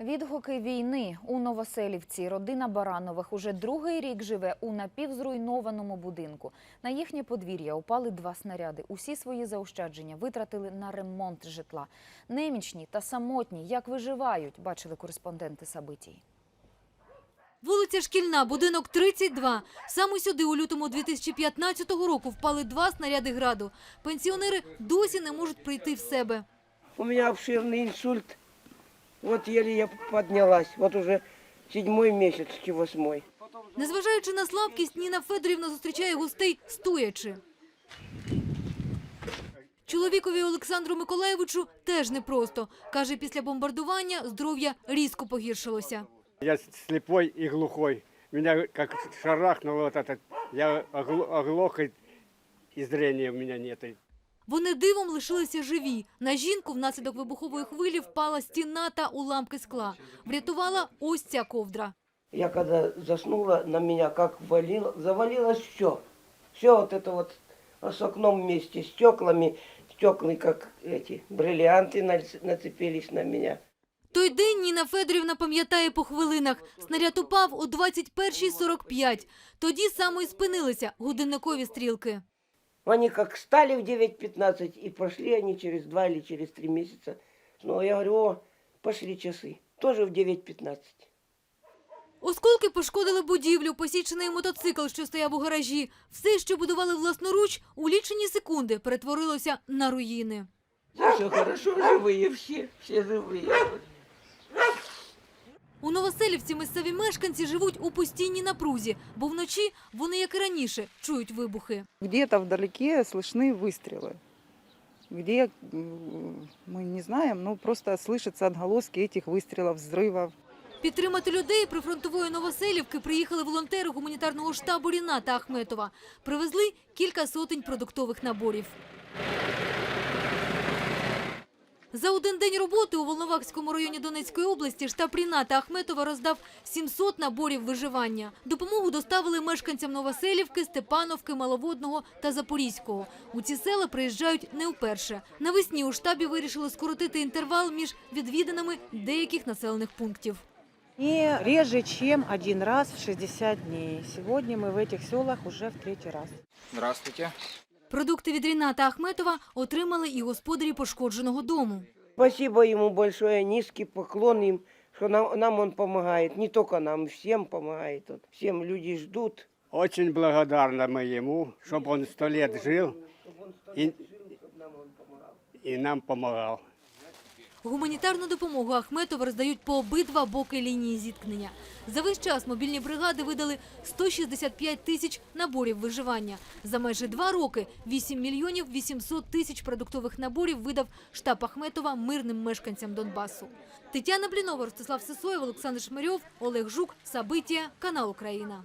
Відгуки війни у Новоселівці. Родина Баранових уже другий рік живе у напівзруйнованому будинку. На їхнє подвір'я упали два снаряди. Усі свої заощадження витратили на ремонт житла. Немічні та самотні, як виживають, бачили кореспонденти Сабитій. Вулиця Шкільна, будинок 32. Саме сюди у лютому 2015 року впали два снаряди граду. Пенсіонери досі не можуть прийти в себе. У меня обширный инсульт. Вот еле я поднялась. Вот уже седьмой месяц чи восьмой. Незважаючи на слабкість, Ніна Федорівна зустрічає гостей стоячи. Чоловікові Олександру Миколаєвичу теж непросто. Каже, після бомбардування здоров'я різко погіршилося. Я слепой и глухой. Меня как шарахнуло. Я огло- оглох и, и зрения у меня нет. Вони дивом лишилися живі. На жінку внаслідок вибухової хвилі впала стіна та уламки скла. Врятувала ось ця ковдра. Я когда заснула, на меня как валило, завалилось все. Все вот это вот с окном вместе, стеклами, стеклы как эти бриллианты нац- нацепились на меня. Той день Ніна Федорівна пам'ятає по хвилинах. Снаряд упав о 21.45. Тоді саме і спинилися годинникові стрілки. Они как стали в 9.15 и пошли они через два или через три месяца. Снова я говорю, о, пошли часы. Тоже в 9.15. Осколки пошкодили будівлю, посічений мотоцикл, що стояв у гаражі. Все, що будували власноруч, у лічені секунди перетворилося на руїни. Все хорошо, живые все, все живые. У Новоселівці місцеві мешканці живуть у постійній напрузі, бо вночі вони, як і раніше, чують вибухи. Где-то вдалеке слышны выстрелы. Где, м, мы не знаем, но просто слышатся отголоски этих выстрелов, взрывов. Підтримати людей прифронтової Новоселівки приїхали волонтери гуманітарного штабу Ріната Ахметова. Привезли кілька сотень продуктових наборів. За один день роботи у Волновахському районі Донецької області штаб Ріната Ахметова роздав 700 наборів виживання. Допомогу доставили мешканцям Новоселівки, Степановки, Маловодного та Запорізького. У ці села приїжджають не вперше. Навесні у штабі вирішили скоротити інтервал між відвіданими деяких населених пунктів. Не реже, чем один раз в 60 дней. Сегодня мы в этих селах уже в третий раз. Здравствуйте. Продукти від Ріната Ахметова отримали і господарі пошкодженого дому. Спасибо йому большое, низкий поклон їм, що нам, нам он допомагає. Не тільки нам, всім допомагає. Всім люди ждуть. Очень благодарна ми йому, щоб он сто лет жив і, і нам помогал. Гуманітарну допомогу Ахметова роздають по обидва боки лінії зіткнення. За весь час мобільні бригади видали 165 тисяч наборів виживання. За майже два роки 8 мільйонів 800 тисяч продуктових наборів видав штаб Ахметова мирним мешканцям Донбасу. Тетяна Блінова, Ростислав Сисоєв, Олександр Шмирьов, Олег Жук, Сабитія, канал Україна.